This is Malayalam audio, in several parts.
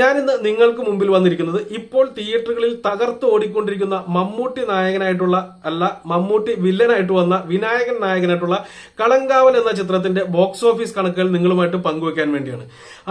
ഞാനിന്ന് നിങ്ങൾക്ക് മുമ്പിൽ വന്നിരിക്കുന്നത് ഇപ്പോൾ തിയേറ്ററുകളിൽ തകർത്ത് ഓടിക്കൊണ്ടിരിക്കുന്ന മമ്മൂട്ടി നായകനായിട്ടുള്ള അല്ല മമ്മൂട്ടി വില്ലനായിട്ട് വന്ന വിനായകൻ നായകനായിട്ടുള്ള കളങ്കാവൽ എന്ന ചിത്രത്തിന്റെ ബോക്സ് ഓഫീസ് കണക്കുകൾ നിങ്ങളുമായിട്ട് പങ്കുവെക്കാൻ വേണ്ടിയാണ്.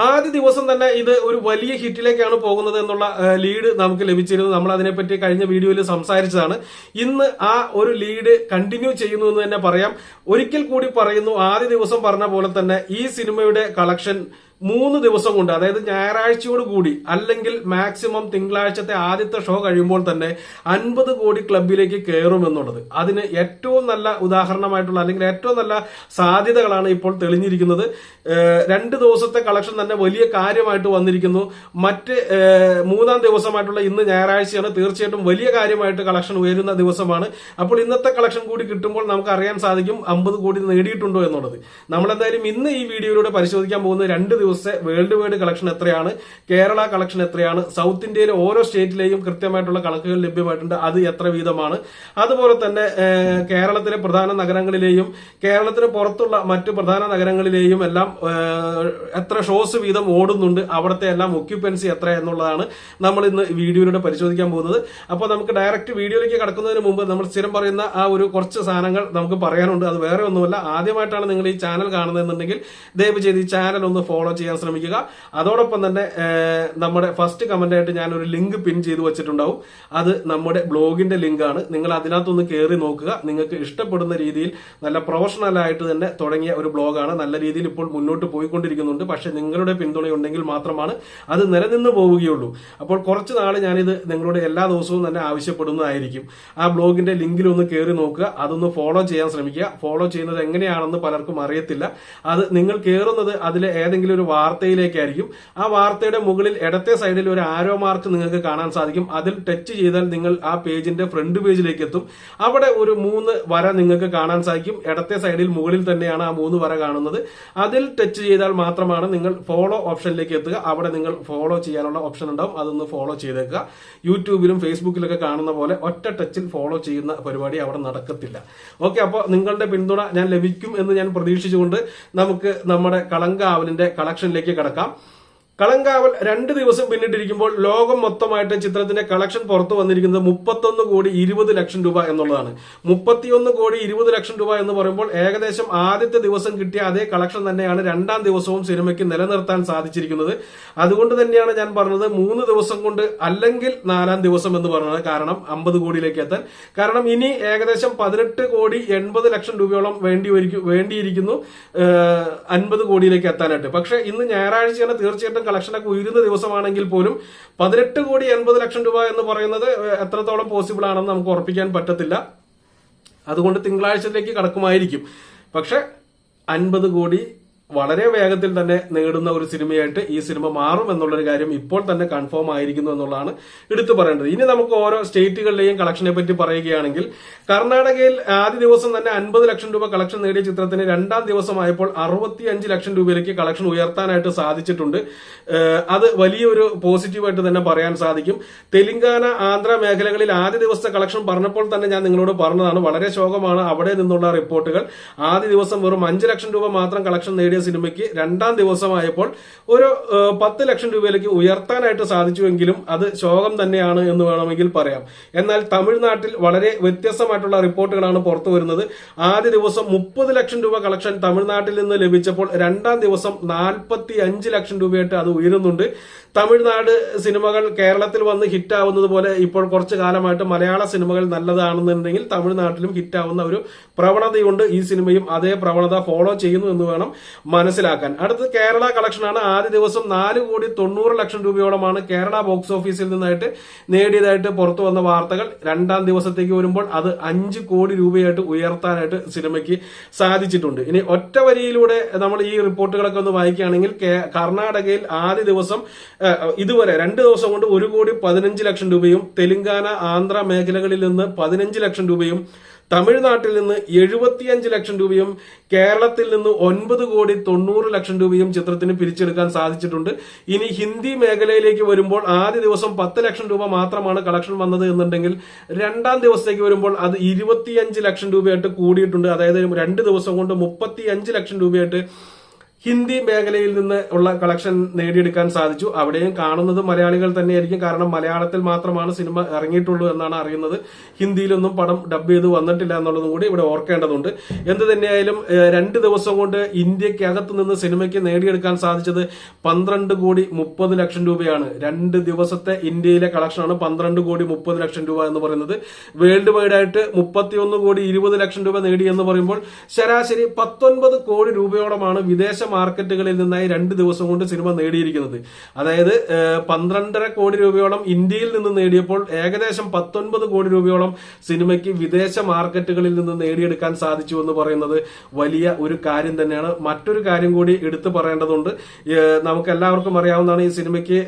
ആദ്യ ദിവസം തന്നെ ഇത് ഒരു വലിയ ഹിറ്റിലേക്കാണ് പോകുന്നത് എന്നുള്ള ലീഡ് നമുക്ക് ലഭിച്ചിരുന്നു. നമ്മൾ അതിനെപ്പറ്റി കഴിഞ്ഞ വീഡിയോയിൽ സംസാരിച്ചതാണ്. ഇന്ന് ആ ഒരു ലീഡ് കണ്ടിന്യൂ ചെയ്യുന്നു എന്ന് തന്നെ പറയാം. ഒരിക്കൽ കൂടി പറയുന്നു ആദ്യ ദിവസം പറഞ്ഞ പോലെ തന്നെ ഈ സിനിമയുടെ കളക്ഷൻ മൂന്ന് ദിവസം കൊണ്ട് അതായത് ഞായറാഴ്ചയോട് കൂടി അല്ലെങ്കിൽ മാക്സിമം തിങ്കളാഴ്ചത്തെ ആദ്യത്തെ ഷോ കഴിയുമ്പോൾ തന്നെ അൻപത് കോടി ക്ലബിലേക്ക് കയറും എന്നുള്ളത് അതിന് ഏറ്റവും നല്ല ഉദാഹരണമായിട്ടുള്ള അല്ലെങ്കിൽ ഏറ്റവും നല്ല സാധ്യതകളാണ് ഇപ്പോൾ തെളിഞ്ഞിരിക്കുന്നത്. രണ്ട് ദിവസത്തെ കളക്ഷൻ തന്നെ വലിയ കാര്യമായിട്ട് വന്നിരിക്കുന്നു. മറ്റ് മൂന്നാം ദിവസമായിട്ടുള്ള ഇന്ന് ഞായറാഴ്ചയാണ് തീർച്ചയായിട്ടും വലിയ കാര്യമായിട്ട് കളക്ഷൻ ഉയരുന്ന ദിവസമാണ്. അപ്പോൾ ഇന്നത്തെ കളക്ഷൻ കൂടി കിട്ടുമ്പോൾ നമുക്ക് അറിയാൻ സാധിക്കും അമ്പത് കോടി നേടിയിട്ടുണ്ടോ എന്നുള്ളത്. നമ്മളെന്തായാലും ഇന്ന് ഈ വീഡിയോയിലൂടെ പരിശോധിക്കാൻ പോകുന്ന രണ്ട് ദിവസത്തെ വേൾഡ് വൈഡ് കളക്ഷൻ എത്രയാണ് കേരള കളക്ഷൻ എത്രയാണ് സൗത്ത് ഇന്ത്യയിലെ ഓരോ സ്റ്റേറ്റിലെയും കൃത്യമായിട്ടുള്ള കണക്കുകൾ ലഭ്യമായിട്ടുണ്ട് അത് എത്ര വീതമാണ്. അതുപോലെ തന്നെ കേരളത്തിലെ പ്രധാന നഗരങ്ങളിലെയും കേരളത്തിന് പുറത്തുള്ള മറ്റ് പ്രധാന നഗരങ്ങളിലെയും എല്ലാം എത്ര ഷോസ് വീതം ഓടുന്നുണ്ട് അവിടുത്തെ എല്ലാം ഒക്യുപ്പൻസി എത്ര എന്നുള്ളതാണ് നമ്മൾ ഇന്ന് വീഡിയോയിലൂടെ പരിശോധിക്കാൻ പോകുന്നത്. അപ്പോൾ നമുക്ക് ഡയറക്റ്റ് വീഡിയോയിലേക്ക് കടക്കുന്നതിന് മുമ്പ് നമ്മൾ സ്ഥിരം പറയുന്ന ആ ഒരു കുറച്ച് സാധനങ്ങൾ നമുക്ക് പറയാനുണ്ട്. അത് വേറെ ഒന്നുമല്ല. ആദ്യമായിട്ടാണ് നിങ്ങൾ ഈ ചാനൽ കാണുന്നതെന്നുണ്ടെങ്കിൽ ദയവ് ചെയ്ത് ഈ ചാനൽ ഒന്ന് ഫോളോ ചെയ്യാൻ ശ്രമിക്കുക. അതോടൊപ്പം തന്നെ നമ്മുടെ ഫസ്റ്റ് കമന്റ് ആയിട്ട് ഞാൻ ഒരു ലിങ്ക് പിൻ ചെയ്ത് വെച്ചിട്ടുണ്ടാവും. അത് നമ്മുടെ ബ്ലോഗിന്റെ ലിങ്ക് ആണ്. നിങ്ങൾ അതിനകത്തൊന്ന് കയറി നോക്കുക. നിങ്ങൾക്ക് ഇഷ്ടപ്പെടുന്ന രീതിയിൽ നല്ല പ്രൊഫഷണൽ ആയിട്ട് തന്നെ തുടങ്ങിയ ഒരു ബ്ലോഗാണ്. നല്ല രീതിയിൽ ഇപ്പോൾ മുന്നോട്ട് പോയിക്കൊണ്ടിരിക്കുന്നുണ്ട്. പക്ഷെ നിങ്ങളുടെ പിന്തുണയുണ്ടെങ്കിൽ മാത്രമാണ് അത് നിലനിന്ന് പോവുകയുള്ളൂ. അപ്പോൾ കുറച്ച് നാൾ ഞാനിത് നിങ്ങളോട് എല്ലാ ദിവസവും തന്നെ ആവശ്യപ്പെടുന്നതായിരിക്കും. ആ ബ്ലോഗിന്റെ ലിങ്കിൽ ഒന്ന് കയറി നോക്കുക. അതൊന്ന് ഫോളോ ചെയ്യാൻ ശ്രമിക്കുക. ഫോളോ ചെയ്യുന്നത് എങ്ങനെയാണെന്ന് പലർക്കും അറിയത്തില്ല. അത് നിങ്ങൾ കയറുന്നത് അതിലെ ഏതെങ്കിലും ഒരു വാർത്തയിലേക്കായിരിക്കും. ആ വാർത്തയുടെ മുകളിൽ ഇടത്തെ സൈഡിൽ ഒരു ആരോ മാർക്ക് നിങ്ങൾക്ക് കാണാൻ സാധിക്കും. അതിൽ ടച്ച് ചെയ്താൽ നിങ്ങൾ ആ പേജിന്റെ ഫ്രണ്ട് പേജിലേക്ക് എത്തും അവിടെ ഒരു മൂന്ന് വര നിങ്ങൾക്ക് കാണാൻ സാധിക്കും. ഇടത്തെ സൈഡിൽ മുകളിൽ തന്നെയാണ് ആ മൂന്ന് വര കാണുന്നത്. അതിൽ ടച്ച് ചെയ്താൽ മാത്രമാണ് നിങ്ങൾ ഫോളോ ഓപ്ഷനിലേക്ക് എത്തുക അവിടെ നിങ്ങൾ ഫോളോ ചെയ്യാനുള്ള ഓപ്ഷൻ ഉണ്ടാവും. അതൊന്ന് ഫോളോ ചെയ്തേക്കുക. യൂട്യൂബിലും ഫേസ്ബുക്കിലൊക്കെ കാണുന്ന പോലെ ഒറ്റ ടച്ചിൽ ഫോളോ ചെയ്യുന്ന പരിപാടി അവിടെ നടക്കത്തില്ല. ഓക്കെ അപ്പോൾ നിങ്ങളുടെ പിന്തുണ ഞാൻ ലഭിക്കും എന്ന് ഞാൻ പ്രതീക്ഷിച്ചുകൊണ്ട് നമുക്ക് നമ്മുടെ കളങ്കാവലിന്റെ കളക്ഷനിലേക്ക് കടക്കാം. കളങ്കാവൽ രണ്ട് ദിവസം പിന്നിട്ടിരിക്കുമ്പോൾ ലോകം മൊത്തമായിട്ട് ചിത്രത്തിന്റെ കളക്ഷൻ പുറത്തു വന്നിരിക്കുന്നത് മുപ്പത്തൊന്ന് കോടി ഇരുപത് ലക്ഷം രൂപ എന്നുള്ളതാണ്. മുപ്പത്തിയൊന്ന് കോടി ഇരുപത് ലക്ഷം രൂപ എന്ന് പറയുമ്പോൾ ഏകദേശം ആദ്യത്തെ ദിവസം കിട്ടിയ അതേ കളക്ഷൻ തന്നെയാണ് രണ്ടാം ദിവസവും സിനിമയ്ക്ക് നിലനിർത്താൻ സാധിച്ചിരിക്കുന്നത്. അതുകൊണ്ട് തന്നെയാണ് ഞാൻ പറഞ്ഞത് മൂന്ന് ദിവസം കൊണ്ട് അല്ലെങ്കിൽ നാലാം ദിവസം എന്ന് പറഞ്ഞത് കാരണം അമ്പത് കോടിയിലേക്ക് എത്താൻ. കാരണം ഇനി ഏകദേശം പതിനെട്ട് കോടി എൺപത് ലക്ഷം രൂപയോളം വേണ്ടി വേണ്ടിയിരിക്കുന്നു അൻപത് കോടിയിലേക്ക് എത്താനായിട്ട്. പക്ഷേ ഇന്ന് ഞായറാഴ്ചയാണ് തീർച്ചയായിട്ടും കളക്ഷനൊക്കെ ഉയരുന്ന ദിവസമാണെങ്കിൽ പോലും പതിനെട്ട് കോടി എൺപത് ലക്ഷം രൂപ എന്ന് പറയുന്നത് എത്രത്തോളം പോസിബിൾ ആണെന്ന് നമുക്ക് ഉറപ്പിക്കാൻ പറ്റത്തില്ല. അതുകൊണ്ട് തിങ്കളാഴ്ചയിലേക്ക് കടക്കുമായിരിക്കും. പക്ഷെ അൻപത് കോടി വളരെ വേഗത്തിൽ തന്നെ നേടുന്ന ഒരു സിനിമയായിട്ട് ഈ സിനിമ മാറും എന്നുള്ളൊരു കാര്യം ഇപ്പോൾ തന്നെ കൺഫേം ആയിരിക്കുന്നു എന്നുള്ളതാണ് എടുത്തു പറയേണ്ടത്. ഇനി നമുക്ക് ഓരോ സ്റ്റേറ്റുകളിലെയും കളക്ഷനെ പറ്റി പറയുകയാണെങ്കിൽ കർണാടകയിൽ ആദ്യ ദിവസം തന്നെ അൻപത് ലക്ഷം രൂപ കളക്ഷൻ നേടിയ ചിത്രത്തിന് രണ്ടാം ദിവസമായപ്പോൾ അറുപത്തി അഞ്ച് ലക്ഷം രൂപയിലേക്ക് കളക്ഷൻ ഉയർത്താനായിട്ട് സാധിച്ചിട്ടുണ്ട്. അത് വലിയൊരു പോസിറ്റീവായിട്ട് തന്നെ പറയാൻ സാധിക്കും. തെലങ്കാന ആന്ധ്ര മേഖലകളിൽ ആദ്യ ദിവസത്തെ കളക്ഷൻ പറഞ്ഞപ്പോൾ തന്നെ ഞാൻ നിങ്ങളോട് പറഞ്ഞതാണ്. വളരെ ശോകമാണ് അവിടെ നിന്നുള്ള റിപ്പോർട്ടുകൾ. ആദ്യ ദിവസം വെറും അഞ്ച് ലക്ഷം രൂപ മാത്രം കളക്ഷൻ നേടിയ സിനിമയ്ക്ക് രണ്ടാം ദിവസമായപ്പോൾ ഒരു പത്ത് ലക്ഷം രൂപയിലേക്ക് ഉയർത്താനായിട്ട് സാധിച്ചുവെങ്കിലും അത് ശോകം തന്നെയാണ് എന്ന് വേണമെങ്കിൽ പറയാം. എന്നാൽ തമിഴ്നാട്ടിൽ വളരെ വ്യത്യസ്തമായിട്ടുള്ള റിപ്പോർട്ടുകളാണ് പുറത്തു വരുന്നത്. ആദ്യ ദിവസം മുപ്പത് ലക്ഷം രൂപ കളക്ഷൻ തമിഴ്നാട്ടിൽ നിന്ന് ലഭിച്ചപ്പോൾ രണ്ടാം ദിവസം നാൽപ്പത്തി അഞ്ച് ലക്ഷം രൂപയായിട്ട് അത് ഉയരുന്നുണ്ട്. തമിഴ്നാട് സിനിമകൾ കേരളത്തിൽ വന്ന് ഹിറ്റാവുന്നത് പോലെ ഇപ്പോൾ കുറച്ചു കാലമായിട്ട് മലയാള സിനിമകൾ നല്ലതാണെന്നുണ്ടെങ്കിൽ തമിഴ്നാട്ടിലും ഹിറ്റാവുന്ന ഒരു പ്രവണതയുണ്ട് ഈ സിനിമയും. അതേ പ്രവണത ഫോളോ ചെയ്യുന്നു എന്ന് വേണം മനസ്സിലാക്കാൻ. അടുത്തത് കേരള കളക്ഷനാണ്. ആദ്യ ദിവസം നാല് കോടി തൊണ്ണൂറ് ലക്ഷം രൂപയോളമാണ് കേരള ബോക്സ് ഓഫീസിൽ നിന്നായിട്ട് നേടിയതായിട്ട് പുറത്തു വന്ന വാർത്തകൾ. രണ്ടാം ദിവസത്തേക്ക് വരുമ്പോൾ അത് അഞ്ച് കോടി രൂപയായിട്ട് ഉയർത്താനായിട്ട് സിനിമയ്ക്ക് സാധിച്ചിട്ടുണ്ട്. ഇനി ഒറ്റ വരിയിലൂടെ നമ്മൾ ഈ റിപ്പോർട്ടുകളൊക്കെ ഒന്ന് വായിക്കുകയാണെങ്കിൽ കർണാടകയിൽ ആദ്യ ദിവസം ഇതുവരെ രണ്ട് ദിവസം കൊണ്ട് ഒരു കോടി പതിനഞ്ച് ലക്ഷം രൂപയും തെലുങ്കാന ആന്ധ്ര മേഖലകളിൽ നിന്ന് പതിനഞ്ച് ലക്ഷം രൂപയും തമിഴ്നാട്ടിൽ നിന്ന് എഴുപത്തിയഞ്ച് ലക്ഷം രൂപയും കേരളത്തിൽ നിന്ന് ഒൻപത് കോടി തൊണ്ണൂറ് ലക്ഷം രൂപയും ചിത്രത്തിന് പിരിച്ചെടുക്കാൻ സാധിച്ചിട്ടുണ്ട്. ഇനി ഹിന്ദി മേഖലയിലേക്ക് വരുമ്പോൾ ആദ്യ ദിവസം പത്ത് ലക്ഷം രൂപ മാത്രമാണ് കളക്ഷൻ വന്നത് എന്നുണ്ടെങ്കിൽ രണ്ടാം ദിവസത്തേക്ക് വരുമ്പോൾ അത് ഇരുപത്തിയഞ്ച് ലക്ഷം രൂപയായിട്ട് കൂടിയിട്ടുണ്ട്. അതായത് രണ്ട് ദിവസം കൊണ്ട് മുപ്പത്തിയഞ്ച് ലക്ഷം രൂപയായിട്ട് ഹിന്ദി മേഖലയിൽ നിന്ന് ഉള്ള കളക്ഷൻ നേടിയെടുക്കാൻ സാധിച്ചു. അവിടെയും കാണുന്നത് മലയാളികൾ തന്നെയായിരിക്കും. കാരണം മലയാളത്തിൽ മാത്രമാണ് സിനിമ ഇറങ്ങിയിട്ടുള്ളൂ എന്നാണ് അറിയുന്നത്. ഹിന്ദിയിലൊന്നും പടം ഡബ് ചെയ്ത് വന്നിട്ടില്ല എന്നുള്ളതും കൂടി ഇവിടെ ഓർക്കേണ്ടതുണ്ട്. എന്ത് തന്നെയായാലും രണ്ട് ദിവസം കൊണ്ട് ഇന്ത്യക്കകത്ത് നിന്ന് സിനിമയ്ക്ക് നേടിയെടുക്കാൻ സാധിച്ചത് പന്ത്രണ്ട് കോടി മുപ്പത് ലക്ഷം രൂപയാണ്. രണ്ട് ദിവസത്തെ ഇന്ത്യയിലെ കളക്ഷനാണ് പന്ത്രണ്ട് കോടി മുപ്പത് ലക്ഷം രൂപ എന്ന് പറയുന്നത്. വേൾഡ് വൈഡ് ആയിട്ട് മുപ്പത്തിയൊന്ന് കോടി ഇരുപത് ലക്ഷം രൂപ നേടി എന്ന് പറയുമ്പോൾ ശരാശരി പത്തൊൻപത് കോടി രൂപയോളമാണ് വിദേശ മാർക്കറ്റുകളിൽ നിന്നായി രണ്ട് ദിവസം കൊണ്ട് സിനിമ നേടിയിരിക്കുന്നത്. അതായത് പന്ത്രണ്ടര കോടി രൂപയോളം ഇന്ത്യയിൽ നിന്ന് നേടിയപ്പോൾ ഏകദേശം പത്തൊൻപത് കോടി രൂപയോളം സിനിമയ്ക്ക് വിദേശ മാർക്കറ്റുകളിൽ നിന്ന് നേടിയെടുക്കാൻ സാധിച്ചു എന്ന് പറയുന്നത് വലിയ ഒരു കാര്യം തന്നെയാണ്. മറ്റൊരു കാര്യം കൂടി എടുത്തു പറയേണ്ടതുണ്ട്. നമുക്ക് എല്ലാവർക്കും അറിയാവുന്നതാണ് ഈ സിനിമയ്ക്ക്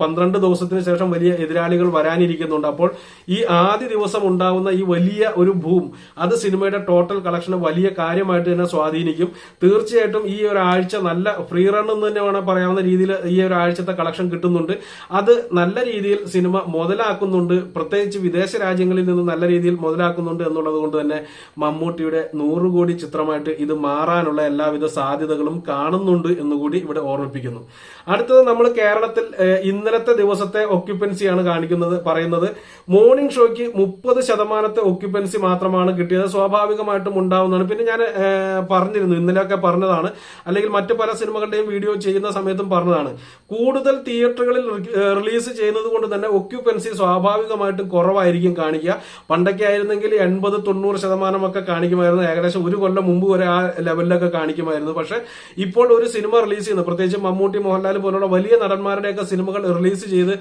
പന്ത്രണ്ട് ദിവസത്തിന് ശേഷം വലിയ എതിരാളികൾ വരാനിരിക്കുന്നുണ്ട്. അപ്പോൾ ഈ ആദ്യ ദിവസം ഉണ്ടാവുന്ന ഈ വലിയ ഒരു ഭൂം അത് സിനിമയുടെ ടോട്ടൽ കളക്ഷന് വലിയ കാര്യമായിട്ട് തന്നെ സ്വാധീനിക്കും. തീർച്ചയായിട്ടും ഈ ഒരാഴ്ച നല്ല ഫ്രീ റൺ എന്ന് തന്നെ വേണം പറയാവുന്ന രീതിയിൽ ഈ ഒരു ആഴ്ചത്തെ കളക്ഷൻ കിട്ടുന്നുണ്ട്. അത് നല്ല രീതിയിൽ സിനിമ മുതലാക്കുന്നുണ്ട്. പ്രത്യേകിച്ച് വിദേശ രാജ്യങ്ങളിൽ നിന്ന് നല്ല രീതിയിൽ മുതലാക്കുന്നുണ്ട് എന്നുള്ളത് കൊണ്ട് തന്നെ മമ്മൂട്ടിയുടെ നൂറ് കോടി ചിത്രമായിട്ട് ഇത് മാറാനുള്ള എല്ലാവിധ സാധ്യതകളും കാണുന്നുണ്ട് എന്നുകൂടി ഇവിടെ ഓർമ്മിപ്പിക്കുന്നു. അടുത്തത് നമ്മൾ കേരളത്തിൽ ഇന്നലത്തെ ദിവസത്തെ ഒക്യുപ്പൻസിയാണ് കാണിക്കുന്നത് പറയുന്നത്. മോർണിംഗ് ഷോയ്ക്ക് മുപ്പത് ശതമാനത്തെ ഒക്യുപ്പൻസി മാത്രമാണ് കിട്ടിയത്. സ്വാഭാവികമായിട്ടും ഉണ്ടാവുന്നതാണ്. പിന്നെ ഞാൻ പറഞ്ഞിരുന്നു ഇന്നലെയൊക്കെ പറഞ്ഞതാണ്. അല്ലെങ്കിൽ മറ്റു പല സിനിമകളുടെയും വീഡിയോ ചെയ്യുന്ന സമയത്തും പറഞ്ഞതാണ്. കൂടുതൽ തിയേറ്ററുകളിൽ റിലീസ് ചെയ്യുന്നത് കൊണ്ട് തന്നെ ഒക്യുപ്പൻസി സ്വാഭാവികമായിട്ടും കുറവായിരിക്കും കാണിക്കുക. പണ്ടൊക്കെ ആയിരുന്നെങ്കിൽ എൺപത് തൊണ്ണൂറ് ശതമാനമൊക്കെ കാണിക്കുമായിരുന്നു. ഏകദേശം ഒരു കൊല്ലം മുമ്പ് വരെ ആ ലെവലിലൊക്കെ കാണിക്കുമായിരുന്നു. പക്ഷെ ഇപ്പോൾ ഒരു സിനിമ റിലീസ് ചെയ്യുന്നത് പ്രത്യേകിച്ച് മമ്മൂട്ടി മോഹൻലാൽ പോലുള്ള വലിയ നടന്മാരുടെയൊക്കെ സിനിമകൾ റിലീസ് ചെയ്ത്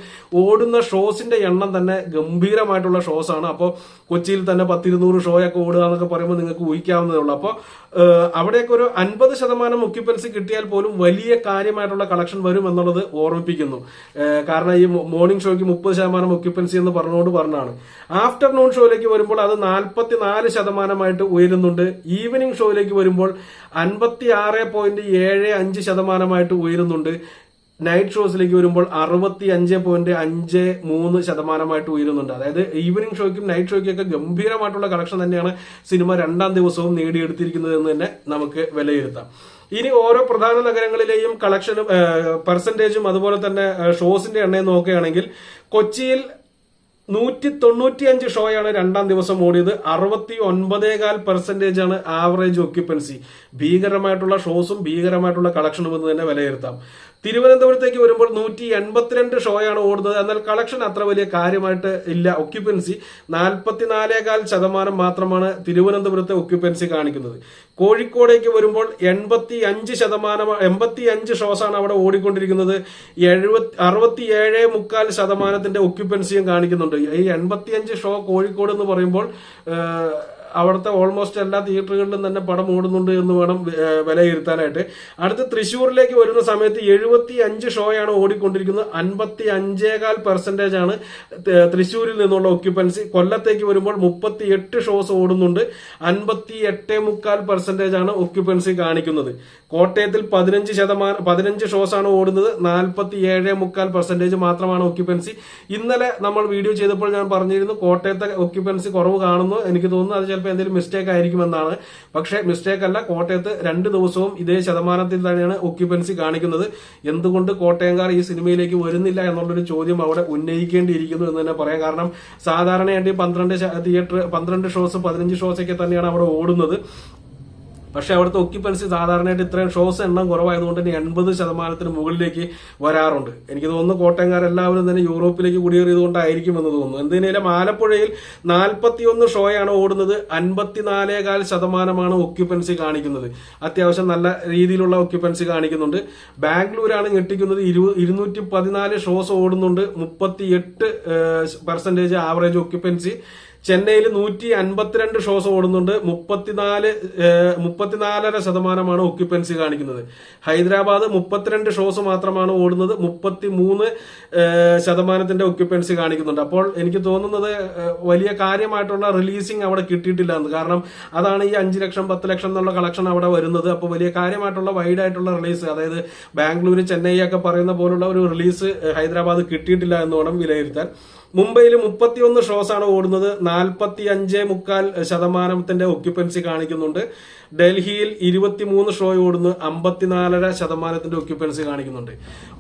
ഓടുന്ന ഷോസിന്റെ എണ്ണം തന്നെ ഗംഭീരമായിട്ടുള്ള ഷോസ് ആണ് അപ്പോൾ കൊച്ചിയിൽ തന്നെ പത്തിരുന്നൂറ് ഷോയൊക്കെ ഓടുക എന്നൊക്കെ പറയുമ്പോൾ നിങ്ങൾക്ക് ഊഹിക്കാവുന്നതേ ഉള്ളൂ. അപ്പോൾ അവിടെയൊക്കെ ഒരു അൻപത് ശതമാനം ഒക്യുപ്പൻസി കിട്ടിയാൽ പോലും വലിയ കാര്യമായിട്ടുള്ള കളക്ഷൻ വരും എന്നുള്ളത് ഓർമ്മിപ്പിക്കുന്നു. കാരണം ഈ മോർണിംഗ് ഷോയ്ക്ക് മുപ്പത് ശതമാനം ഒക്യുപ്പൻസി എന്ന് പറഞ്ഞുകൊണ്ട് പറഞ്ഞാണ്. ആഫ്റ്റർനൂൺ ഷോയിലേക്ക് വരുമ്പോൾ അത് നാൽപ്പത്തി നാല് ശതമാനമായിട്ട് ഉയരുന്നുണ്ട്. ഈവനിങ് ഷോയിലേക്ക് വരുമ്പോൾ അൻപത്തി ആറ് പോയിന്റ് ഏഴ് അഞ്ച് ശതമാനമായിട്ട് ഉയരുന്നുണ്ട്. നൈറ്റ് ഷോസിലേക്ക് വരുമ്പോൾ അറുപത്തി അഞ്ച് പോയിന്റ് അഞ്ച് മൂന്ന് ശതമാനമായിട്ട് ഉയരുന്നുണ്ട്. അതായത് ഈവനിങ് ഷോയ്ക്കും നൈറ്റ് ഷോയ്ക്കും ഒക്കെ ഗംഭീരമായിട്ടുള്ള കളക്ഷൻ തന്നെയാണ് സിനിമ രണ്ടാം ദിവസവും നേടിയെടുത്തിരിക്കുന്നത് എന്ന് തന്നെ നമുക്ക് വിലയിരുത്താം. ഇനി ഓരോ പ്രധാന നഗരങ്ങളിലെയും കളക്ഷനും പെർസെന്റേജും അതുപോലെ തന്നെ ഷോസിന്റെ എണ്ണയും നോക്കുകയാണെങ്കിൽ കൊച്ചിയിൽ നൂറ്റി തൊണ്ണൂറ്റിയഞ്ച് ഷോയാണ് രണ്ടാം ദിവസം ഓടിയത്. അറുപത്തി ഒൻപതേകാൽ പെർസെന്റേജ് ആണ് ആവറേജ് ഒക്യുപ്പൻസി ഭീകരമായിട്ടുള്ള ഷോസും ഭീകരമായിട്ടുള്ള കളക്ഷനും എന്ന് തന്നെ വിലയിരുത്താം. തിരുവനന്തപുരത്തേക്ക് വരുമ്പോൾ നൂറ്റി എൺപത്തിരണ്ട് ഷോയാണ് ഓടുന്നത്. എന്നാൽ കളക്ഷൻ അത്ര വലിയ കാര്യമായിട്ട് ഇല്ല. ഒക്യുപ്പൻസി നാൽപ്പത്തിനാലേകാൽ ശതമാനം മാത്രമാണ് തിരുവനന്തപുരത്തെ ഒക്യുപ്പൻസി കാണിക്കുന്നത്. കോഴിക്കോടേക്ക് വരുമ്പോൾ എൺപത്തി അഞ്ച് ശതമാനം എൺപത്തി അഞ്ച് ഷോസാണ് അവിടെ ഓടിക്കൊണ്ടിരിക്കുന്നത്. എഴുപത്തി അറുപത്തി ഏഴ് മുക്കാൽ ശതമാനത്തിന്റെ ഒക്യുപ്പൻസിയും കാണിക്കുന്നുണ്ട്. ഈ എൺപത്തി അഞ്ച് ഷോ കോഴിക്കോട് എന്ന് പറയുമ്പോൾ അവിടുത്തെ ഓൾമോസ്റ്റ് എല്ലാ തിയേറ്ററുകളിലും തന്നെ പടം ഓടുന്നുണ്ട് എന്ന് വേണം വിലയിരുത്താനായിട്ട്. അടുത്ത് തൃശ്ശൂരിലേക്ക് വരുന്ന സമയത്ത് എഴുപത്തി അഞ്ച് ഷോയാണ് ഓടിക്കൊണ്ടിരിക്കുന്നത്. അൻപത്തി അഞ്ചേകാൽ പെർസെന്റേജ് ആണ് തൃശ്ശൂരിൽ നിന്നുള്ള ഒക്യുപ്പൻസി കൊല്ലത്തേക്ക് വരുമ്പോൾ മുപ്പത്തി എട്ട് ഷോസ് ഓടുന്നുണ്ട്. അൻപത്തി എട്ടേ മുക്കാൽ പെർസെന്റേജ് ആണ് ഒക്യുപ്പൻസി കാണിക്കുന്നത്. കോട്ടയത്തിൽ പതിനഞ്ച് ശതമാനം പതിനഞ്ച് ഷോസ് ആണ് ഓടുന്നത്. നാൽപ്പത്തി ഏഴ് മുക്കാൽ പെർസെന്റേജ് മാത്രമാണ് ഒക്യുപ്പൻസി ഇന്നലെ നമ്മൾ വീഡിയോ ചെയ്തപ്പോൾ ഞാൻ പറഞ്ഞിരുന്നു കോട്ടയത്തെ ഒക്യുപ്പൻസി കുറവ് കാണുന്നു. എനിക്ക് തോന്നുന്നു അത് ചിലപ്പോൾ എന്തെങ്കിലും മിസ്റ്റേക്ക് ആയിരിക്കുമെന്നാണ്. പക്ഷേ മിസ്റ്റേക്ക് അല്ല കോട്ടയത്ത് രണ്ട് ദിവസവും ഇതേ ശതമാനത്തിൽ തന്നെയാണ് ഒക്യുപ്പൻസി കാണിക്കുന്നത്. എന്തുകൊണ്ട് കോട്ടയംകാർ ഈ സിനിമയിലേക്ക് വരുന്നില്ല എന്നുള്ളൊരു ചോദ്യം അവിടെ ഉന്നയിക്കേണ്ടിയിരിക്കുന്നു എന്ന് തന്നെ പറയാം. കാരണം സാധാരണയായിട്ട് പന്ത്രണ്ട് തിയേറ്റർ പന്ത്രണ്ട് ഷോസ് പതിനഞ്ച് ഷോസ് ഒക്കെ തന്നെയാണ് അവിടെ ഓടുന്നത്. പക്ഷെ അവിടുത്തെ ഒക്യുപ്പൻസി സാധാരണയായിട്ട് ഇത്രയും ഷോസ് എണ്ണം കുറവായതുകൊണ്ട് തന്നെ എൺപത് ശതമാനത്തിന് മുകളിലേക്ക് വരാറുണ്ട്. എനിക്ക് തോന്നുന്നു കോട്ടയംകാരെല്ലാവരും തന്നെ യൂറോപ്പിലേക്ക് കുടിയേറിയതുകൊണ്ടായിരിക്കും എന്ന് തോന്നുന്നു. എന്തിനേലും ആലപ്പുഴയിൽ നാൽപ്പത്തിയൊന്ന് ഷോയാണ് ഓടുന്നത്. അൻപത്തിനാലേകാൽ ശതമാനമാണ് ഒക്യുപ്പൻസി കാണിക്കുന്നത്. അത്യാവശ്യം നല്ല രീതിയിലുള്ള ഒക്യുപ്പൻസി കാണിക്കുന്നുണ്ട്. ബാംഗ്ലൂരാണ് ഞെട്ടിക്കുന്നത്. ഇരു ഇരുന്നൂറ്റി പതിനാല് ഷോസ് ഓടുന്നുണ്ട്. മുപ്പത്തി എട്ട് പെർസെന്റേജ് ആവറേജ് ഒക്യുപ്പൻസി ചെന്നൈയിൽ നൂറ്റി അൻപത്തിരണ്ട് ഷോസ് ഓടുന്നുണ്ട്. മുപ്പത്തിനാല് മുപ്പത്തിനാലര ശതമാനമാണ് ഒക്യുപ്പൻസി കാണിക്കുന്നത്. ഹൈദരാബാദ് മുപ്പത്തിരണ്ട് ഷോസ് മാത്രമാണ് ഓടുന്നത്. മുപ്പത്തി മൂന്ന് ശതമാനത്തിന്റെ ഒക്യുപ്പൻസി കാണിക്കുന്നുണ്ട്. അപ്പോൾ എനിക്ക് തോന്നുന്നത് വലിയ കാര്യമായിട്ടുള്ള റിലീസിംഗ് അവിടെ കിട്ടിയിട്ടില്ല എന്ന്. കാരണം അതാണ് ഈ അഞ്ച് ലക്ഷം പത്ത് ലക്ഷം എന്നുള്ള കളക്ഷൻ അവിടെ വരുന്നത്. അപ്പോൾ വലിയ കാര്യമായിട്ടുള്ള വൈഡ് ആയിട്ടുള്ള റിലീസ് അതായത് ബാംഗ്ലൂർ ചെന്നൈ ഒക്കെ പറയുന്ന പോലുള്ള ഒരു റിലീസ് ഹൈദരാബാദ് കിട്ടിയിട്ടില്ല എന്ന് വേണം വിലയിരുത്താൻ. മുംബൈയിൽ മുപ്പത്തിയൊന്ന് ഷോസ് ആണ് ഓടുന്നത്. നാൽപ്പത്തി അഞ്ച് മുക്കാൽ ശതമാനത്തിന്റെ ഒക്യുപ്പൻസി കാണിക്കുന്നുണ്ട്. ഡൽഹിയിൽ ഇരുപത്തിമൂന്ന് ഷോ ഓടുന്നു. അമ്പത്തിനാലര ശതമാനത്തിന്റെ ഒക്യുപ്പൻസി കാണിക്കുന്നുണ്ട്.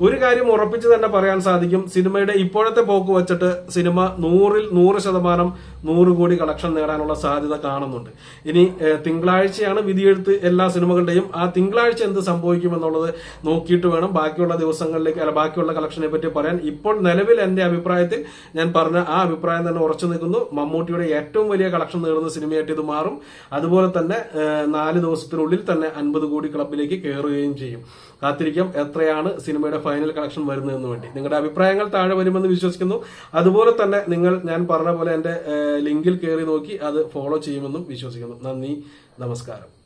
ഒരു കാര്യം ഉറപ്പിച്ച് തന്നെ പറയാൻ സാധിക്കും. സിനിമയുടെ ഇപ്പോഴത്തെ പോക്ക് വെച്ചിട്ട് സിനിമ നൂറിൽ നൂറ് ശതമാനം നൂറ് കോടി കളക്ഷൻ നേടാനുള്ള സാധ്യത കാണുന്നുണ്ട്. ഇനി തിങ്കളാഴ്ചയാണ് വിധിയെഴുത്ത് എല്ലാ സിനിമകളുടെയും. ആ തിങ്കളാഴ്ച എന്ത് സംഭവിക്കുമെന്നുള്ളത് നോക്കിയിട്ട് വേണം. ബാക്കിയുള്ള ദിവസങ്ങളിലേക്ക് ബാക്കിയുള്ള കളക്ഷനെ പറ്റി പറയാൻ. ഇപ്പോൾ നിലവിൽ എന്റെ അഭിപ്രായത്തിൽ ഞാൻ പറഞ്ഞ ആ അഭിപ്രായം തന്നെ ഉറച്ചു നിൽക്കുന്നു. മമ്മൂട്ടിയുടെ ഏറ്റവും വലിയ കളക്ഷൻ നേടുന്ന സിനിമയായിട്ട് ഇത് മാറും. അതുപോലെ തന്നെ നാല് ദിവസത്തിനുള്ളിൽ തന്നെ അൻപത് കോടി ക്ലബിലേക്ക് കയറുകയും ചെയ്യും. കാത്തിരിക്കാം എത്രയാണ് സിനിമയുടെ ഫൈനൽ കളക്ഷൻ വരുന്നതെന്ന് വേണ്ടി. നിങ്ങളുടെ അഭിപ്രായങ്ങൾ താഴെ വരുമെന്ന് വിശ്വസിക്കുന്നു. അതുപോലെ തന്നെ നിങ്ങൾ ഞാൻ പറഞ്ഞ പോലെ എന്റെ ലിങ്കിൽ കയറി നോക്കി അത് ഫോളോ ചെയ്യുമെന്നും വിശ്വസിക്കുന്നു. നന്ദി നമസ്കാരം.